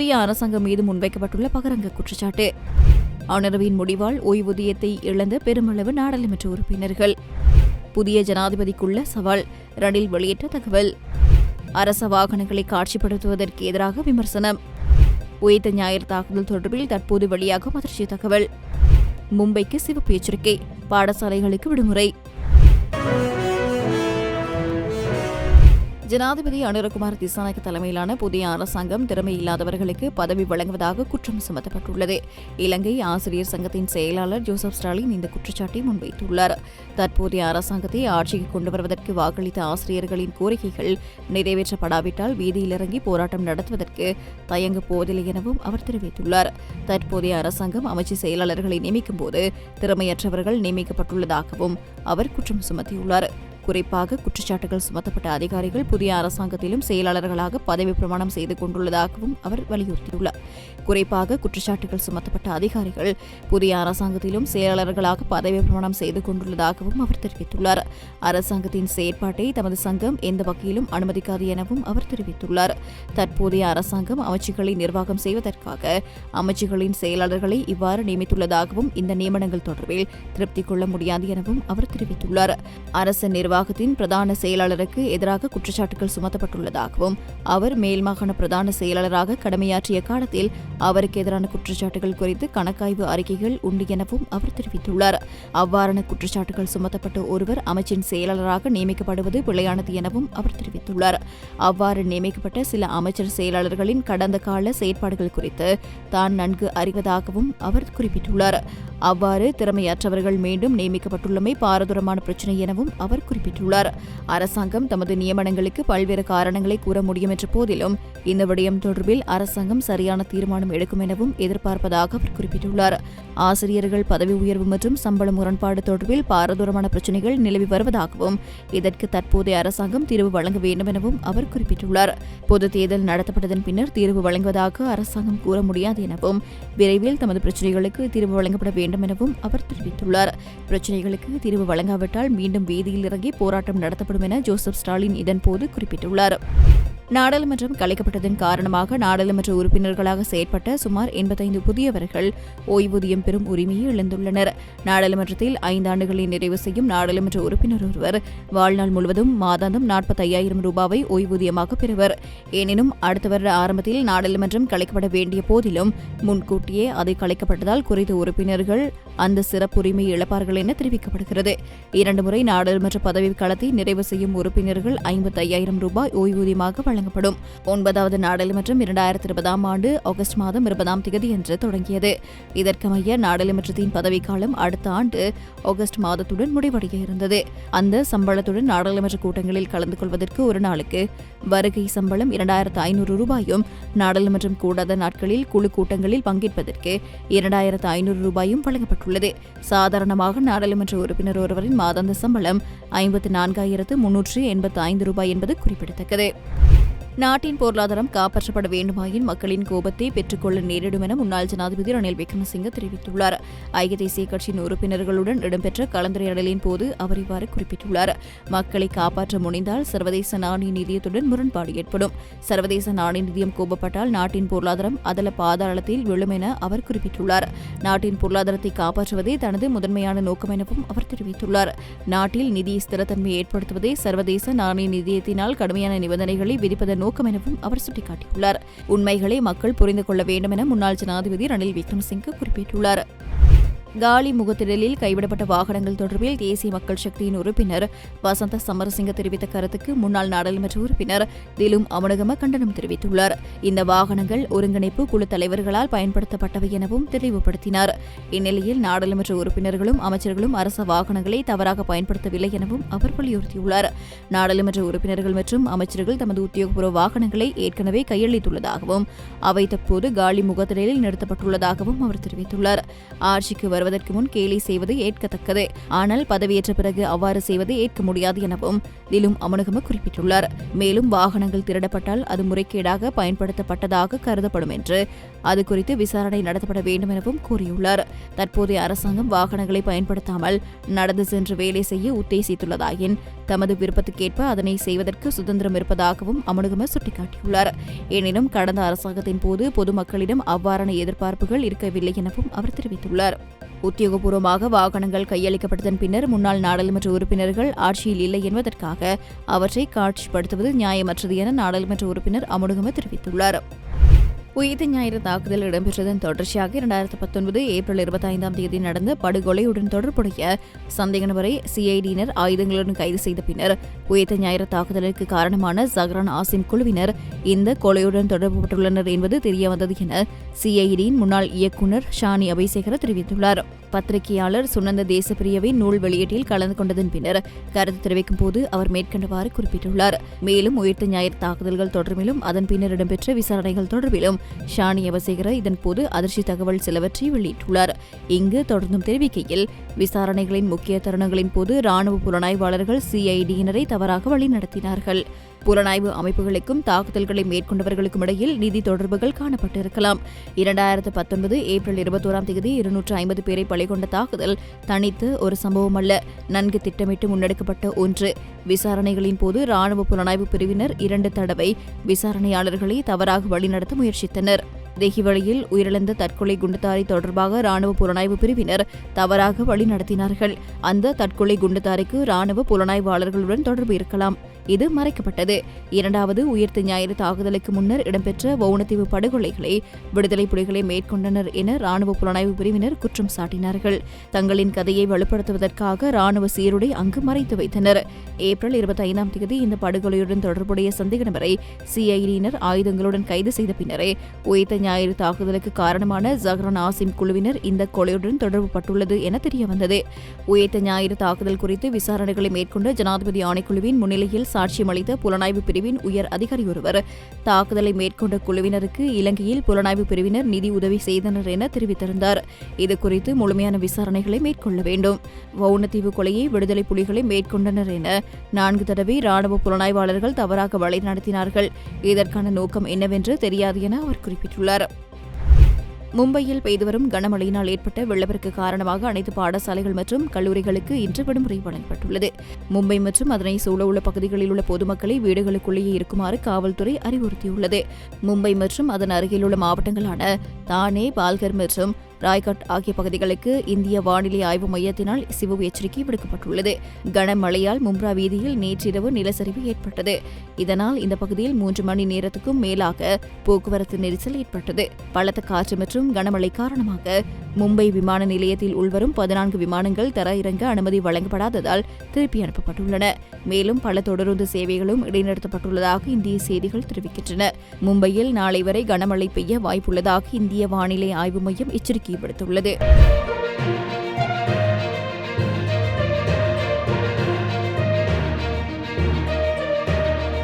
புதிய அரசாங்கம் மீது முன்வைக்கப்பட்டுள்ள பகரங்க குற்றச்சாட்டு. அணர்வின் முடிவால் ஓய்வூதியத்தை இழந்த பெருமளவு நாடாளுமன்ற உறுப்பினர்கள். புதிய ஜனாதிபதிக்குள்ள சவால் ரணில் வெளியிட்ட தகவல். அரச வாகனங்களை காட்சிப்படுத்துவதற்கு எதிராக விமர்சனம். உயிர்த்த ஞாயிறு தாக்குதல் தொடர்பில் தற்போது வெளியாகும் அதிர்ச்சி தகவல். மும்பைக்கு சிவப்பு எச்சரிக்கை பாடசாலைகளுக்கு விடுமுறை. ஜனாதிபதி அனுரகுமார் திசாநாயக்க தலைமையிலான புதிய அரசாங்கம் திறமையில்லாதவர்களுக்கு பதவி வழங்குவதாக குற்றம் சுமத்தப்பட்டுள்ளது. இலங்கை ஆசிரியர் சங்கத்தின் செயலாளர் ஜோசப் ஸ்டாலின் இந்த குற்றச்சாட்டை முன்வைத்துள்ளார். தற்போதைய அரசாங்கத்தை ஆட்சிக்கு கொண்டு வருவதற்கு வாக்களித்த ஆசிரியர்களின் கோரிக்கைகள் நிறைவேற்றப்படாவிட்டால் வீதியில் இறங்கி போராட்டம் நடத்துவதற்கு தயங்கப் போவதில்லை எனவும் அவர் தெரிவித்துள்ளார். தற்போதைய அரசாங்கம் அமைச்சர் செயலாளர்களை நியமிக்கும் போது திறமையற்றவர்கள் நியமிக்கப்பட்டுள்ளதாகவும் அவர் குற்றம் சுமத்தியுள்ளார். குறிப்பாக குற்றச்சாட்டுகள் சுமத்தப்பட்ட அதிகாரிகள் புதிய அரசாங்கத்திலும் செயலாளர்களாக பதவி பிரமாணம் செய்து கொண்டுள்ளதாகவும் அவர் வலியுறுத்தியுள்ளார். குறிப்பாக குற்றச்சாட்டுகள் சுமத்தப்பட்ட அதிகாரிகள் புதிய அரசாங்கத்திலும் செயலாளர்களாக பதவி பிரமாணம் செய்து கொண்டுள்ளதாகவும் அவர் தெரிவித்துள்ளார். அரசாங்கத்தின் செயற்பாட்டை தமது சங்கம் எந்த வகையிலும் அனுமதிக்காது எனவும் அவர் தெரிவித்துள்ளார். தற்போதைய அரசாங்கம் அமைச்சுகளை நிர்வாகம் செய்வதற்காக அமைச்சுகளின் செயலாளர்களை இவ்வாறு நியமித்துள்ளதாகவும் இந்த நியமனங்கள் தொடர்பில் திருப்தி கொள்ள முடியாது எனவும் அவர் தெரிவித்துள்ளார். அரசு நிர்வாகத்தின் பிரதான செயலாளருக்கு எதிராக குற்றச்சாட்டுகள் சுமத்தப்பட்டுள்ளதாகவும் அவர் மேல் மாகாண பிரதான செயலாளராக கடமையாற்றிய காலத்தில் அவருக்கு எதிரான குற்றச்சாட்டுகள் குறித்து கணக்காய்வு அறிக்கைகள் உண்டு எனவும் அவர் தெரிவித்துள்ளார். அவ்வாறான குற்றச்சாட்டுகள் சுமத்தப்பட்ட ஒருவர் அமைச்சின் செயலாளராக நியமிக்கப்படுவது பிழையானது எனவும் அவர் தெரிவித்துள்ளார். அவ்வாறு நியமிக்கப்பட்ட சில அமைச்சர் செயலாளர்களின் கடந்த கால செயற்பாடுகள் குறித்து தான் நன்கு அறிவதாகவும் அவர் குறிப்பிட்டுள்ளார். அவ்வாறு திறமையற்றவர்கள் மீண்டும் நியமிக்கப்பட்டுள்ளமை பாரதூரமான பிரச்சினை எனவும் அவர் குறிப்பிட்டுள்ளார். அரசாங்கம் தமது நியமனங்களுக்கு பல்வேறு காரணங்களை கூற முடியும் என்ற போதிலும் இந்த விடயம் தொடர்பில் அரசாங்கம் சரியான தீர்மானம் எடுக்கும் எனவும் எதிர்பார்ப்பதாக அவர் குறிப்பிட்டுள்ளார். ஆசிரியர்கள் பதவி உயர்வு மற்றும் சம்பள முரண்பாடு தொடர்பில் பாரதூரமான பிரச்சினைகள் நிலவி வருவதாகவும் இதற்கு தற்போதைய அரசாங்கம் தீர்வு வழங்க வேண்டும் எனவும் அவர் குறிப்பிட்டுள்ளார். பொது தேர்தல் நடத்தப்பட்டதன் பின்னர் தீர்வு வழங்குவதாக அரசாங்கம் கூற முடியாது எனவும் விரைவில் தமது பிரச்சினைகளுக்கு தீர்வு வழங்கப்பட வேண்டும் எனவும் அவர் தெரிவித்துள்ளார். பிரச்சினைகளுக்கு தீர்வு வழங்காவிட்டால் மீண்டும் வீதியில் இறங்கி போராட்டம் நடத்தப்படும் என ஜோசப் ஸ்டாலின் இதன்போது குறிப்பிட்டுள்ளார். நாடாளுமன்றம் கலைக்கப்பட்டதன் காரணமாக நாடாளுமன்ற உறுப்பினர்களாக செயற்பட்ட சுமார் எண்பத்தைந்து புதியவர்கள் ஓய்வூதியம் பெறும் உரிமையை இழந்துள்ளனர். நாடாளுமன்றத்தில் ஐந்தாண்டுகளை நிறைவு செய்யும் நாடாளுமன்ற உறுப்பினர் ஒருவர் வாழ்நாள் முழுவதும் மாதாந்தம் நாற்பத்தையாயிரம் ரூபாவை ஓய்வூதியமாக பெறுவர். எனினும் அடுத்த வருட ஆரம்பத்தில் நாடாளுமன்றம் கலைக்கப்பட வேண்டிய போதிலும் முன்கூட்டியே அதை கலைக்கப்பட்டதால் குறித்த உறுப்பினர்கள் அந்த சிறப்புரிமை இழப்பார்கள் என தெரிவிக்கப்படுகிறது. இரண்டு முறை நாடாளுமன்ற பதவி காலத்தை நிறைவு செய்யும் உறுப்பினர்கள் ஐம்பத்தி ஐயாயிரம் ரூபாய் ஓய்வூதியமாக வழங்கப்படும். ஒன்பதாவது நாடாளுமன்றம் இரண்டாயிரத்தி இருபதாம் ஆண்டு ஆகஸ்ட் மாதம் இருபதாம் தேதியன்று தொடங்கியது. இதற்கமைய நாடாளுமன்றத்தின் பதவிக்காலம் அடுத்த ஆண்டு ஆகஸ்ட் மாதத்துடன் முடிவடைய இருந்தது. அந்த சம்பளத்துடன் நாடாளுமன்ற கூட்டங்களில் கலந்து கொள்வதற்கு ஒரு நாளுக்கு வருகை சம்பளம் இரண்டாயிரத்து ஐநூறு ரூபாயும் நாடாளுமன்றம் கூடாத நாட்களில் குழு கூட்டங்களில் பங்கேற்பதற்கு இரண்டாயிரத்து ஐநூறு ரூபாயும் வழங்கப்பட்டுள்ளது. சாதாரணமாக நாடாளுமன்ற உறுப்பினர் ஒருவரின் மாதாந்த சம்பளம் ஐம்பத்து நான்காயிரத்து முன்னூற்று எண்பத்து ஐந்து ரூபாய் என்பது குறிப்பிடத்தக்கது. நாட்டின் பொருளாதாரம் காப்பாற்றப்பட வேண்டுமாயின் மக்களின் கோபத்தை பெற்றுக்கொள்ள நேரிடும் என முன்னாள் ஜனாதிபதி ரணில் விக்ரமசிங்க தெரிவித்துள்ளார். ஐக்கிய தேசிய கட்சியின் உறுப்பினர்களுடன் இடம்பெற்ற கலந்துரையாடலின் போது அவர் இவ்வாறு குறிப்பிட்டுள்ளார். மக்களை காப்பாற்ற முனைந்தால் சர்வதேச நாணய நிதியத்துடன் முரண்பாடு ஏற்படும். சர்வதேச நாணய நிதியம் கோபப்பட்டால் நாட்டின் பொருளாதாரம் அதல பாதாளத்தில் விழும் என அவர் குறிப்பிட்டுள்ளார். நாட்டின் பொருளாதாரத்தை காப்பாற்றுவதே தனது முதன்மையான நோக்கம் எனவும் அவர் தெரிவித்துள்ளார். நாட்டில் நிதி ஸ்திரத்தன்மையை ஏற்படுத்துவதே சர்வதேச நாணய நிதியத்தினால் கடுமையான நிபந்தனைகளை விதிப்பதன் நோக்கம் எனவும் அவர் சுட்டிக்காட்டியுள்ளார். உண்மைகளை மக்கள் புரிந்து கொள்ள வேண்டும் என முன்னாள் ஜனாதிபதி ரணில் விக்ரமசிங்கே குறிப்பிட்டுள்ளார். காலி முகத்திடலில் கைவிடப்பட்ட வாகனங்கள் தொடர்பில் தேசிய மக்கள் சக்தியின் உறுப்பினர் வசந்த சமரசிங்க தெரிவித்த கருத்துக்கு முன்னாள் நாடாளுமன்ற உறுப்பினர் திலும் அமனுகம கண்டனம் தெரிவித்துள்ளார். இந்த வாகனங்கள் ஒருங்கிணைப்பு குழு தலைவர்களால் பயன்படுத்தப்பட்டவை எனவும் தெளிவுபடுத்தினார். இந்நிலையில் நாடாளுமன்ற உறுப்பினர்களும் அமைச்சர்களும் அரச வாகனங்களை தவறாக பயன்படுத்தவில்லை எனவும் அவர் வலியுறுத்தியுள்ளார். நாடாளுமன்ற உறுப்பினர்கள் மற்றும் அமைச்சர்கள் தமது உத்தியோகபூர்வ வாகனங்களை ஏற்கனவே கையளித்துள்ளதாகவும் அவை தற்போது காலி முகத்திடலில் நிறுத்தப்பட்டுள்ளதாகவும் அவர் தெரிவித்துள்ளார். ஆட்சிக்கு வருவதற்கு முன் கேலி செய்வது ஏற்கத்தக்கது. ஆனால் பதவியேற்ற பிறகு அவ்வாறு செய்வது ஏற்க முடியாது எனவும் திலும் அமனுகம குறிப்பிட்டுள்ளார். மேலும் வாகனங்கள் திருடப்பட்டால் அது முறைகேடாக பயன்படுத்தப்பட்டதாக கருதப்படும் என்று அது குறித்து விசாரணை நடத்தப்பட வேண்டும் எனவும் கூறியுள்ளார். தற்போதைய அரசாங்கம் வாகனங்களை பயன்படுத்தாமல் நடந்து சென்று வேலை செய்ய உத்தேசித்துள்ளதாயின் தமது விருப்பத்துக்கேற்ப அதனை செய்வதற்கு சுதந்திரம் இருப்பதாகவும் அமனுகம சுட்டிக்காட்டியுள்ளார். எனினும் கடந்த அரசாங்கத்தின் போது பொதுமக்களிடம் அவ்வாறான எதிர்பார்ப்புகள் இருக்கவில்லை எனவும் அவர் தெரிவித்துள்ளார். உத்தியோகபூர்வமாக வாகனங்கள் கையளிக்கப்பட்டதன் பின்னர் முன்னாள் நாடாளுமன்ற உறுப்பினர்கள் ஆட்சியில் இல்லை என்பதற்காக அவற்றை காட்சிப்படுத்துவது நியாயமற்றது என நாடாளுமன்ற உறுப்பினர் அமுடுகம தெரிவித்துள்ளார். உயிர் ஞாயிறு தாக்குதல் இடம்பெற்றதன் தொடர்ச்சியாக இரண்டாயிரத்தி பத்தொன்பது ஏப்ரல் இருபத்தி ஐந்தாம் தேதி நடந்த படுகொலையுடன் தொடர்புடைய சந்தேக நபரை சிஐடியினர் ஆயுதங்களுடன் கைது செய்த பின்னர் உயிர் ஞாயிறு தாக்குதலுக்கு காரணமான ஜஹ்ரான் ஆசிம் குழுவினர் இந்த கொலையுடன் தொடர்புபட்டுள்ளனர் என்பது தெரியவந்தது என சிஐடியின் முன்னாள் இயக்குநர் ஷானி அபைசேகர தெரிவித்துள்ளார். பத்திரிகையாளர் சுனந்த தேசப்பிரியவின் நூல் வெளியீட்டில் கலந்து கொண்டதன் பின்னர் கருத்து தெரிவிக்கும் போது அவர் மேற்கண்டவாறு குறிப்பிட்டுள்ளார். மேலும் உயிர்த்த ஞாயிறு தாக்குதல்கள் தொடர்பிலும் அதன் பின்னர் இடம்பெற்ற விசாரணைகள் தொடர்பிலும் ஷானி அவசேகர இதன்போது அதிர்ச்சி தகவல் சிலவற்றை வெளியிட்டுள்ளார். இங்கு தொடர்ந்தும் தெரிவிக்கையில் விசாரணைகளின் முக்கிய தருணங்களின் போது ராணுவ புலனாய்வாளர்கள் சிஐடியினரை தவறாக வழிநடத்தினார்கள். புலனாய்வு அமைப்புகளுக்கும் தாக்குதல்களை மேற்கொண்டவர்களுக்கும் இடையில் நிதி தொடர்புகள் காணப்பட்டிருக்கலாம். இரண்டாயிரத்து பத்தொன்பது ஏப்ரல் இருபத்தோராம் தேதி இருநூற்று ஐம்பது பேரை பலி கொண்ட தாக்குதல் தனித்து ஒரு சம்பவம் அல்ல நன்கு திட்டமிட்டு முன்னெடுக்கப்பட்ட ஒன்று. விசாரணைகளின் போது ராணுவ புலனாய்வு பிரிவினர் இரண்டு தடவை விசாரணையாளர்களை தவறாக வழிநடத்த முயற்சித்தனர். தேகிவழியில் உயிரிழந்த தற்கொலை குண்டுதாரி தொடர்பாக ராணுவ புலனாய்வு பிரிவினர் தவறாக வழிநடத்தினார்கள். அந்த தற்கொலை குண்டுதாரிக்கு ராணுவ புலனாய்வாளர்களுடன் தொடர்பு இருக்கலாம். இது மறைக்கப்பட்டது. இரண்டாவது உயிர்த்த ஞாயிறு தாக்குதலுக்கு முன்னர் இடம்பெற்ற வவுனத்தீவு படுகொலைகளை விடுதலை புலிகளை மேற்கொண்டனர் என ராணுவ புலனாய்வு பிரிவினர் குற்றம் சாட்டினார்கள். தங்களின் கதையை வலுப்படுத்துவதற்காக ராணுவ சீருடை அங்கு மறைத்து வைத்தனர். ஏப்ரல் இருபத்தி ஐந்தாம் தேதி இந்த படுகொலையுடன் தொடர்புடைய சந்தேக நபரை சிஐடியினர் ஆயுதங்களுடன் கைது செய்த பின்னரே உயிர்த்த ஞாயிறு தாக்குதலுக்கு காரணமான ஜஹ்ரான் ஆசிம் குழுவினர் இந்த கொலையுடன் தொடர்புபட்டுள்ளது என தெரியவந்தது. உயிர்த்த ஞாயிறு தாக்குதல் குறித்து விசாரணைகளை மேற்கொண்ட ஜனாதிபதி ஆணைக்குழுவின் முன்னிலையில் சாட்சியமளித்த புலனாய்வு பிரிவின் உயர் அதிகாரி ஒருவர் தாக்குதலை மேற்கொண்ட குழுவினருக்கு இலங்கையில் புலனாய்வு பிரிவினர் நிதி உதவி செய்தனர் என தெரிவித்திருந்தார். இதுகுறித்து முழுமையான விசாரணைகளை மேற்கொள்ள வேண்டும். வவுனத்தீவு கொலையை விடுதலை புலிகளை மேற்கொண்டனர் என நான்கு தடவை ராணுவ புலனாய்வாளர்கள் தவறாக வழிநடத்தினார்கள். இதற்கான நோக்கம் என்னவென்று தெரியாது என அவர் குறிப்பிட்டுள்ளார். மும்பையில் பெய்து வரும் கனமழையினால் ஏற்பட்ட வெள்ளப்பெருக்கு காரணமாக அனைத்து பாடசாலைகள் மற்றும் கல்லூரிகளுக்கு இன்று விடுமுறை வழங்கப்பட்டுள்ளது. மும்பை மற்றும் அதனை சூழவுள்ள பகுதிகளில் உள்ள பொதுமக்களை வீடுகளுக்குள்ளேயே இருக்குமாறு காவல்துறை அறிவுறுத்தியுள்ளது. மும்பை மற்றும் அதன் அருகிலுள்ள மாவட்டங்களான தானே பால்கர் மற்றும் ராய்கட் ஆகிய பகுதிகளுக்கு இந்திய வானிலை ஆய்வு மையத்தினால் சிவப்பு எச்சரிக்கை விடுக்கப்பட்டுள்ளது. கனமழையால் மும்ரா வீதியில் நேற்றிரவு நிலச்சரிவு ஏற்பட்டது. இதனால் இந்த பகுதியில் மூன்று மணி நேரத்துக்கும் மேலாக போக்குவரத்து நெரிசல் ஏற்பட்டது. பலத்த காற்று மற்றும் கனமழை காரணமாக மும்பை விமான நிலையத்தில் உள்வரும் பதினான்கு விமானங்கள் தர இறங்க அனுமதி வழங்கப்படாததால் திருப்பி அனுப்பப்பட்டுள்ளன. மேலும் பல தொடருந்து சேவைகளும் இடைநிறுத்தப்பட்டுள்ளதாக இந்திய செய்திகள் தெரிவிக்கின்றன. மும்பையில் நாளை வரை கனமழை பெய்ய வாய்ப்புள்ளதாக இந்திய வானிலை ஆய்வு மையம் எச்சரிக்கை விடுத்துள்ளது.